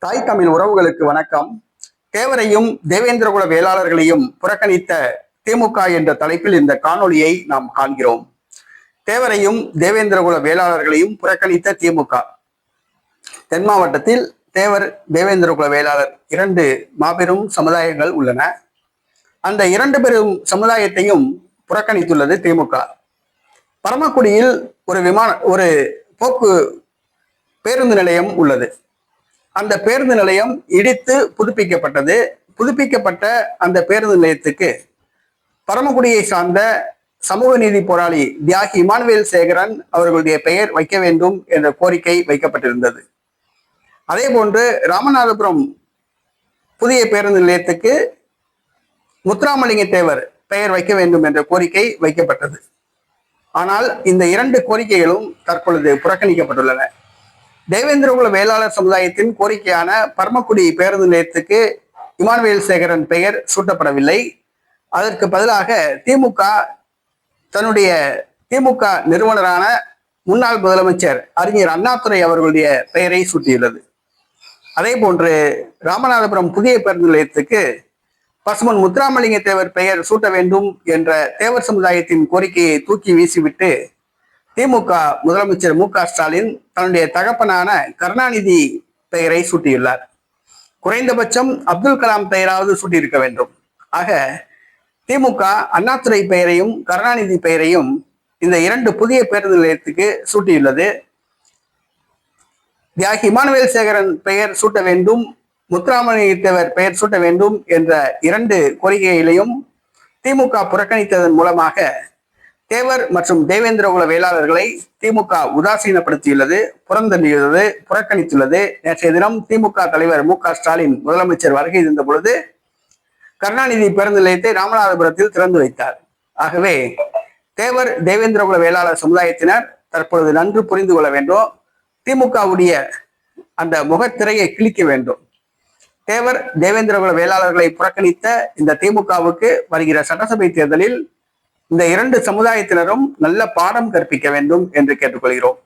தாய் தமிழ் உறவுகளுக்கு வணக்கம். தேவரையும் தேவேந்திரகுல வேளாளர்களையும் புறக்கணித்த திமுக என்ற தலைப்பில் இந்த காணொளியை நாம் காண்கிறோம். தேவரையும் தேவேந்திரகுல வேளாளர்களையும் புறக்கணித்த திமுக. தென் மாவட்டத்தில் தேவர் தேவேந்திரகுல வேளாளர் இரண்டு மாபெரும் சமுதாயங்கள் உள்ளன. அந்த இரண்டு பெரும் சமுதாயத்தையும் புறக்கணித்துள்ளது திமுக. பரமக்குடியில் ஒரு விமான ஒரு போக்கு பேருந்து நிலையம் உள்ளது. அந்த பேருந்து நிலையம் இடித்து புதுப்பிக்கப்பட்டது. புதுப்பிக்கப்பட்ட அந்த பேருந்து நிலையத்துக்கு பரமக்குடியை சார்ந்த சமூக நீதி போராளி தியாகி இமானுவேல் சேகரன் அவர்களுடைய பெயர் வைக்க வேண்டும் என்ற கோரிக்கை வைக்கப்பட்டிருந்தது. அதே போன்று ராமநாதபுரம் புதிய பேருந்து நிலையத்துக்கு முத்துராமலிங்க தேவர் பெயர் வைக்க வேண்டும் என்ற கோரிக்கை வைக்கப்பட்டது. ஆனால் இந்த இரண்டு கோரிக்கைகளும் தற்பொழுது புறக்கணிக்கப்பட்டுள்ளன. தேவேந்திரகுல வேளாளர் சமுதாயத்தின் கோரிக்கையான பரமக்குடி பேருந்து நிலையத்துக்கு இமானுவேல் சேகரன் பெயர் சூட்டப்படவில்லை. அதற்கு பதிலாக திமுக தன்னுடைய திமுக நிறுவனரான முன்னாள் முதலமைச்சர் அறிஞர் அண்ணாதுரை அவர்களுடைய பெயரை சூட்டியுள்ளது. அதே போன்று ராமநாதபுரம் புதிய பேருந்து நிலையத்துக்கு பசுமன் முத்துராமலிங்க தேவர் பெயர் சூட்ட வேண்டும் என்ற தேவர் சமுதாயத்தின் கோரிக்கையை தூக்கி வீசிவிட்டு திமுக முதலமைச்சர் மு க ஸ்டாலின் தன்னுடைய தகப்பனான கருணாநிதி பெயரை சூட்டியுள்ளார். குறைந்தபட்சம் அப்துல் கலாம் பெயராவது சூட்டியிருக்க வேண்டும். ஆக திமுக அண்ணாதுரை பெயரையும் கருணாநிதி பெயரையும் இந்த இரண்டு புதிய பேருந்து நிலையத்துக்கு சூட்டியுள்ளது. தியாகி இமானுவேல் சேகரன் பெயர் சூட்ட வேண்டும் முத்துராமலிங்கத்தேவர் பெயர் சூட்ட வேண்டும் என்ற இரண்டு கோரிக்கைகளையும் திமுக புறக்கணித்ததன் மூலமாக தேவர் மற்றும் தேவேந்திரகுல வேளாளர்களை திமுக உதாசீனப்படுத்தியுள்ளது புறந்தள்ளியுள்ளது புறக்கணித்துள்ளது. நேற்றைய தினம் திமுக தலைவர் மு க ஸ்டாலின் முதலமைச்சர் வருகை இருந்த பொழுது கருணாநிதி பேருந்து நிலையத்தை ராமநாதபுரத்தில் திறந்து வைத்தார். ஆகவே தேவர் தேவேந்திரகுல வேளாளர் சமுதாயத்தினர் தற்பொழுது நன்கு புரிந்து கொள்ள வேண்டும். திமுகவுடைய அந்த முகத்திரையை கிழிக்க வேண்டும். தேவர் தேவேந்திரகுல வேளாளர்களை புறக்கணித்த இந்த திமுகவுக்கு வருகிற சட்டசபை தேர்தலில் இந்த இரண்டு சமுதாயத்தினரும் நல்ல பாடம் கற்பிக்க வேண்டும் என்று கேட்டுக்கொள்கிறோம்.